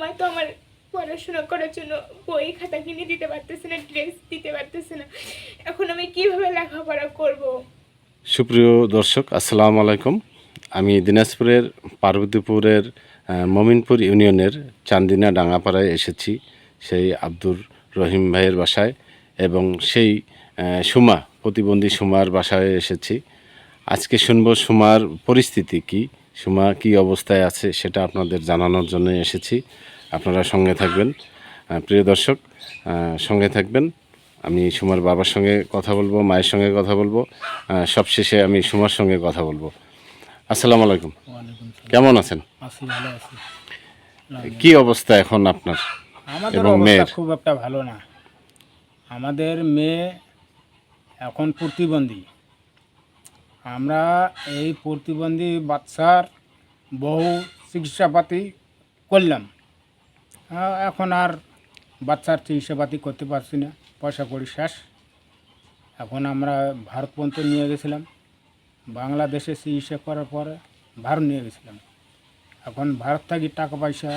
মা তো আমার পড়াশোনা করার জন্য বই, খাতা কিনে দিতে পারতেছে না, ড্রেস দিতে পারতেছে না। এখন আমি কীভাবে লেখাপড়া করব? সুপ্রিয় দর্শক, আসসালামু আলাইকুম। আমি দিনাজপুরের পার্বতীপুরের মমিনপুর ইউনিয়নের চান্দিনা ডাঙ্গাপাড়ায় এসেছি। সেই আব্দুর রহিম ভাইয়ের বাসায় এবং সেই সুমা, প্রতিবন্ধী সুমার বাসায় এসেছি। আজকে শুনব সুমার পরিস্থিতি কি সুমা কি অবস্থায় আছে সেটা আপনাদের জানানোর জন্য এসেছি। আপনারা সঙ্গে থাকবেন। প্রিয় দর্শক সঙ্গে থাকবেন। আমি সুমার বাবার সঙ্গে কথা বলব মায়ের সঙ্গে কথা বলব। সবশেষে আমি সুমার সঙ্গে কথা বলব। আসসালামু আলাইকুম। কেমন আছেন? আছি কি অবস্থা এখন আপনার এবং মেয়ের? খুব একটা ভালো না। আমাদের মেয়ে এখন প্রতিবন্ধী। আমরা এই প্রতিবন্ধী বাচ্চার বহু চিকিৎসাপাতি করলাম। এখন আর বাচ্চার চিকিৎসাপাতি করতে পারছি না পয়সা করি শেষ। এখন আমরা ভারত পর্যন্ত নিয়ে গেছিলাম। বাংলাদেশে চিকিৎসা করার পরে ভারত নিয়ে গেছিলাম। এখন ভারত থেকে টাকা পয়সা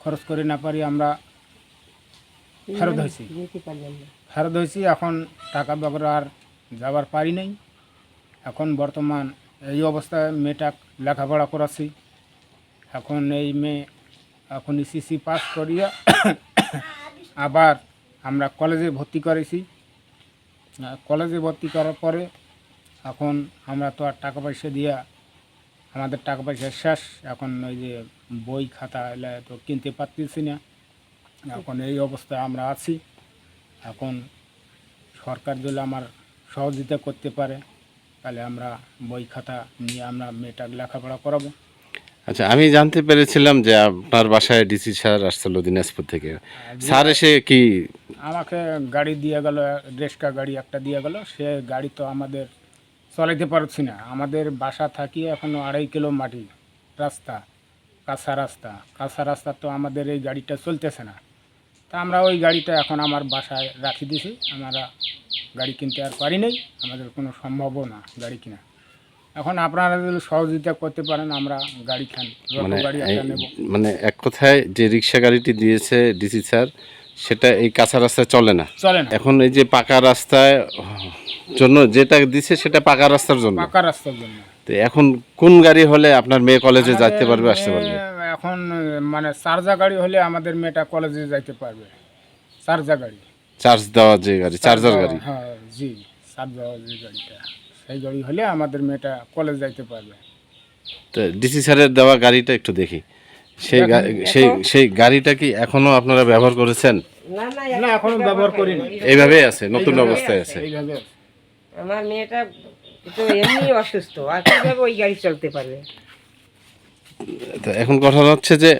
খরচ করে না পারি আমরা ফেরত হয়েছি। ফেরত হয়েছি এখন টাকা ব্যাপারে আর যাবার পারি নাই। এখন বর্তমান এই অবস্থায় মেয়েটা লেখাপড়া করাচ্ছি এখন এই মেয়ে এখন সিসি পাস করিয়া আবার আমরা কলেজে ভর্তি করেছি। কলেজে ভর্তি করার পরে এখন আমরা তো আর টাকা পয়সা দিয়া আমাদের টাকা পয়সা শেষ। এখন ওই যে বই খাতা এলে তো কিনতে পারতেছি না। এখন এই অবস্থায় আমরা আছি। এখন সরকার যদি আমার সহযোগিতা করতে পারে। তাহলে আমরা বই খাতা নিয়ে আমরা মেয়েটার লেখাপড়া করাবো। আচ্ছা আমি জানতে পেরেছিলাম যে আপনার বাসায় ডিসি স্যার আসছিল দিনাজপুর থেকে। স্যার এসে কি আমাকে গাড়ি দিয়ে গেল রেস্কা গাড়ি একটা দিয়ে গেল সে গাড়ি তো আমাদের চলাইতে পারছি না। আমাদের বাসা থাকি এখনও আড়াই কিলো মাটি রাস্তা কাঁচা রাস্তা। কাঁচা রাস্তা তো আমাদের এই গাড়িটা চলতেছে না। তা আমরা ওই গাড়িটা এখন আমার বাসায় রাখি দিছি। আমরা গাড়ি কিনতে আর পারি নাই আমাদের কোনো সম্ভবও না গাড়ি কিনা। এখন আপনারা যদি সহযোগিতা করতে পারেন আমরা গাড়ি খান মানে মানে এক কথায় যে রিক্সা গাড়িটি দিয়েছে ডিসি স্যার সেটা এই কাঁচা রাস্তায় চলে না। চলে না। এখন এই যে পাকা রাস্তায় জন্য যেটা দিছে সেটা পাকা রাস্তার জন্য। পাকা রাস্তার জন্য। তো এখন কোন গাড়ি হলে আপনার মেয়ে কলেজে যাইতে পারবে আসতে পারবে? এখন মানে চার্জা গাড়ি হলে আমাদের মেয়েটা কলেজে যাইতে পারবে। চার্জা গাড়ি। চার্জ দেওয়া যে গাড়ি চার্জার গাড়ি। হ্যাঁ জি চার্জ দেওয়া যে গাড়িটা সেই গাড়ি হলে আমাদের মেয়েটা কলেজ যাইতে পারবে। তো ডিসি স্যারের দেওয়া গাড়িটা একটু দেখি। সেই সেই সেই গাড়িটা কি এখনও আপনারা ব্যবহার করেছেন? না এখনও ব্যবহার করি না এইভাবেই আছে নতুন অবস্থায় আছে এইভাবে আমার মেয়েটা তো এমনি অসুস্থ আর কীভাবে ওই গাড়ি চলতে পারবে? তো এখন কথা হচ্ছে যে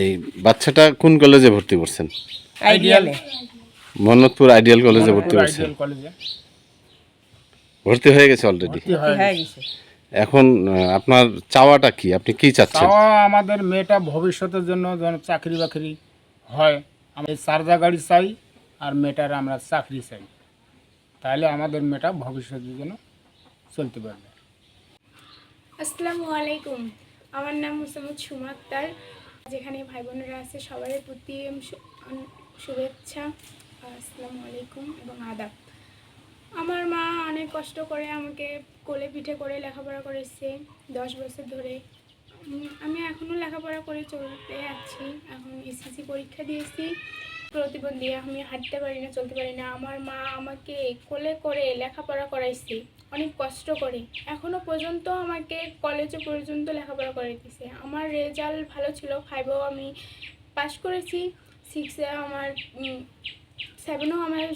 এই বাচ্চাটা কোন কলেজে ভর্তি করছেন? আইডিয়ালে মোহাম্মদপুর আইডিয়াল কলেজে ভর্তি করছেন। কলেজে ভর্তি হয়ে গেছে অলরেডি ভর্তি গেছে। গেছে। এখন আপনার চাওয়াটা কি? আপনি কি চাচ্ছেন? তাও আমাদের মেয়েটা ভবিষ্যতের জন্য যেন চাকরি বাকরি হয়। আমি চার্জা গাড়ি চাই আর মেয়েটার আমরা চাকরি চাই। তাহলে আমাদের মেয়েটা ভবিষ্যতের জন্য চলতে পারবে। আসসালামু আলাইকুম। আমার নাম মুসাম্মদ সুমা আক্তার যেখানে ভাই বোনেরা আছে সবার প্রতি শুভেচ্ছা, আসসালামু আলাইকুম এবং আদাব। আমার মা অনেক কষ্ট করে আমাকে কোলে পিঠে করে লেখাপড়া করেছে দশ বছর ধরে। আমি এখনও লেখাপড়া করে চলতে আছি, এখন এসএসসি পরীক্ষা দিয়েছি। প্রতিবন্ধী, আমি হাঁটতে পারি না, চলতে পারি না। আমার মা আমাকে কোলে করে লেখাপড়া করাইছে, অনেক কষ্ট করে। এখনও পর্যন্ত আমাকে কলেজে পর্যন্ত লেখাপড়া করাইতেছে। আমার রেজাল্ট ভালো ছিল ফাইভেও আমি পাশ করেছি। সিক্সে আমার সেভেনও আমার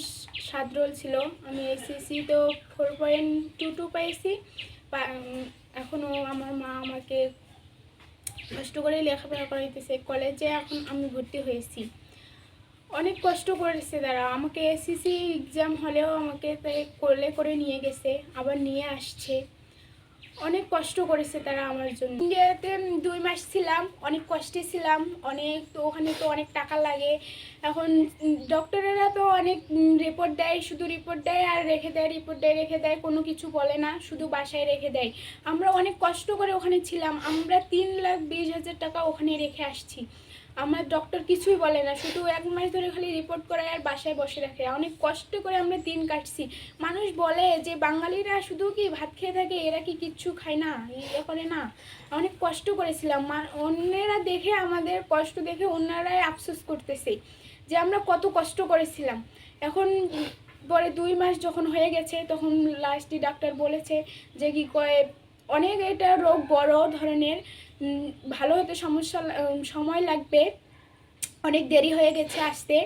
সাত রোল ছিল। আমি এসএসসি তো ফোর পয়েন্ট টু টু পাইছি। এখনও আমার মা আমাকে কষ্ট করে লেখাপড়া করাইতেছে। কলেজে এখন আমি ভর্তি হয়েছি। অনেক কষ্ট করেছে তারা। আমাকে এসএসসি এক্সাম হলেও আমাকে কোলে করে নিয়ে গেছে, আবার নিয়ে আসছে। অনেক কষ্ট করেছে তারা আমার জন্য। ইন্ডিয়াতে দুই মাস ছিলাম, অনেক কষ্টে ছিলাম, অনেক তো ওখানে তো অনেক টাকা লাগে। এখন ডক্টরেরা তো অনেক রিপোর্ট দেয়, শুধু রিপোর্ট দেয় আর রেখে দেয় রিপোর্ট দেয়, রেখে দেয়, কোনো কিছু বলে না, শুধু বাসায় রেখে দেয়। আমরা অনেক কষ্ট করে ওখানে ছিলাম, আমরা তিন লাখ বিশ হাজার টাকা ওখানে রেখে আসছি। আমার ডক্টর কিছুই বলে না, শুধু এক মাস ধরে খালি রিপোর্ট করে আর বাসায় বসে রাখে। অনেক কষ্ট করে আমরা দিন কাটছি। মানুষ বলে যে বাঙালিরা শুধু কি ভাত খেয়ে থাকে, এরা কি কিচ্ছু খায় না ইয়ে করে না। অনেক কষ্ট করেছিলাম। অন্যেরা দেখে আমাদের কষ্ট দেখে অন্যরাই আফসোস করতেছে যে আমরা কত কষ্ট করেছিলাম। এখন পরে দুই মাস যখন হয়ে গেছে, তখন লাস্টে ডাক্তার বলেছে যে কি কয়ে অনেক এটা রোগ বড় ধরনের ভালো হতে সমস্যা সময় লাগবে। অনেক দেরি হয়ে গেছে আসতে।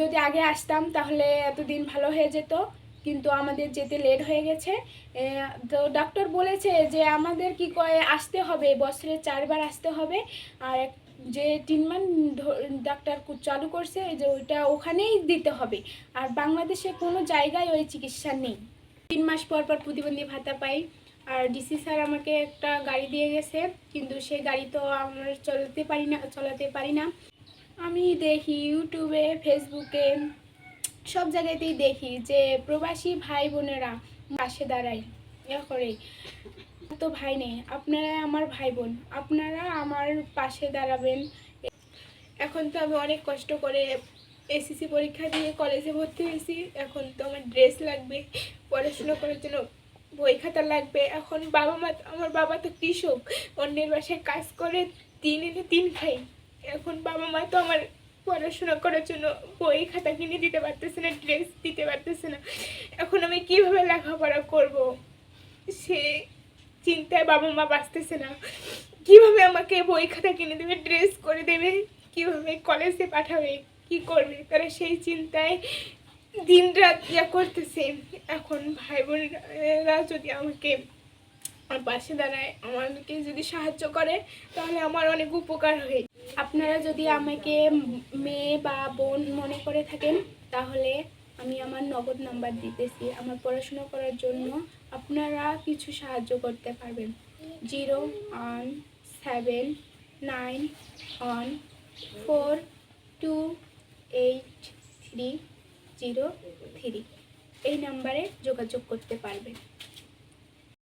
যদি আগে আসতাম তাহলে এতদিন ভালো হয়ে যেত, কিন্তু আমাদের যেতে লেট হয়ে গেছে। তো ডাক্তার বলেছে যে আমাদের কি কয়ে আসতে হবে, বছরে চারবার আসতে হবে। আর যে ট্রিটমেন্ট ডাক্তার চালু করছে যে ওইটা ওখানেই দিতে হবে। আর বাংলাদেশে কোনো জায়গায় ওই চিকিৎসা নেই। তিন মাস পর পর প্রতিবন্ধী ভাতা পাই। আর ডিসি স্যার আমাকে একটা গাড়ি দিয়ে গেছে, কিন্তু সেই গাড়ি তো আমরা চলাতে পারি না, চলাতে পারি না। আমি দেখি ইউটিউবে, ফেসবুকে, সব জায়গাতেই দেখি যে প্রবাসী ভাই বোনেরা পাশে দাঁড়ায়, ইয়া করে। তো ভাই নেই, আপনারা আমার ভাই বোন, আপনারা আমার পাশে দাঁড়াবেন। এখন তো আমি অনেক কষ্ট করে এসএসসি পরীক্ষা দিয়ে কলেজে ভর্তি হয়েছি, এখন তো আমার ড্রেস লাগবে, পড়াশোনা করার জন্য বই খাতা লাগবে। এখন বাবা মা, আমার বাবা তো কৃষক। অন্যের বাসায় কাজ করে দিন এনে তিন খাই। এখন বাবা মা তো আমার পড়াশোনা করার জন্য বই খাতা কিনে দিতে পারতেছে না ড্রেস দিতে পারতেছে না। এখন আমি কীভাবে লেখাপড়া করব? সে চিন্তায় বাবা মা বাঁচতেছে না। কীভাবে আমাকে বই খাতা কিনে দেবে ড্রেস করে দেবে? কীভাবে কলেজে পাঠাবে? কি করবে? তারা সেই চিন্তায় দিন রাত ইয়া করতেছে, এখন ভাই বোনেরা যদি আমাকে আমার পাশে দাঁড়ায়, আমাকে যদি সাহায্য করে, তাহলে আমার অনেক উপকার হয়। আপনারা যদি আমাকে মেয়ে বা বোন মনে করে থাকেন, তাহলে আমি আমার নগদ নাম্বার দিতেছি। আমার পড়াশোনা করার জন্য আপনারা কিছু সাহায্য করতে পারবেন। Zero one seven nine one four two eight three zero three এই নাম্বারে যোগাযোগ করতে পারবেন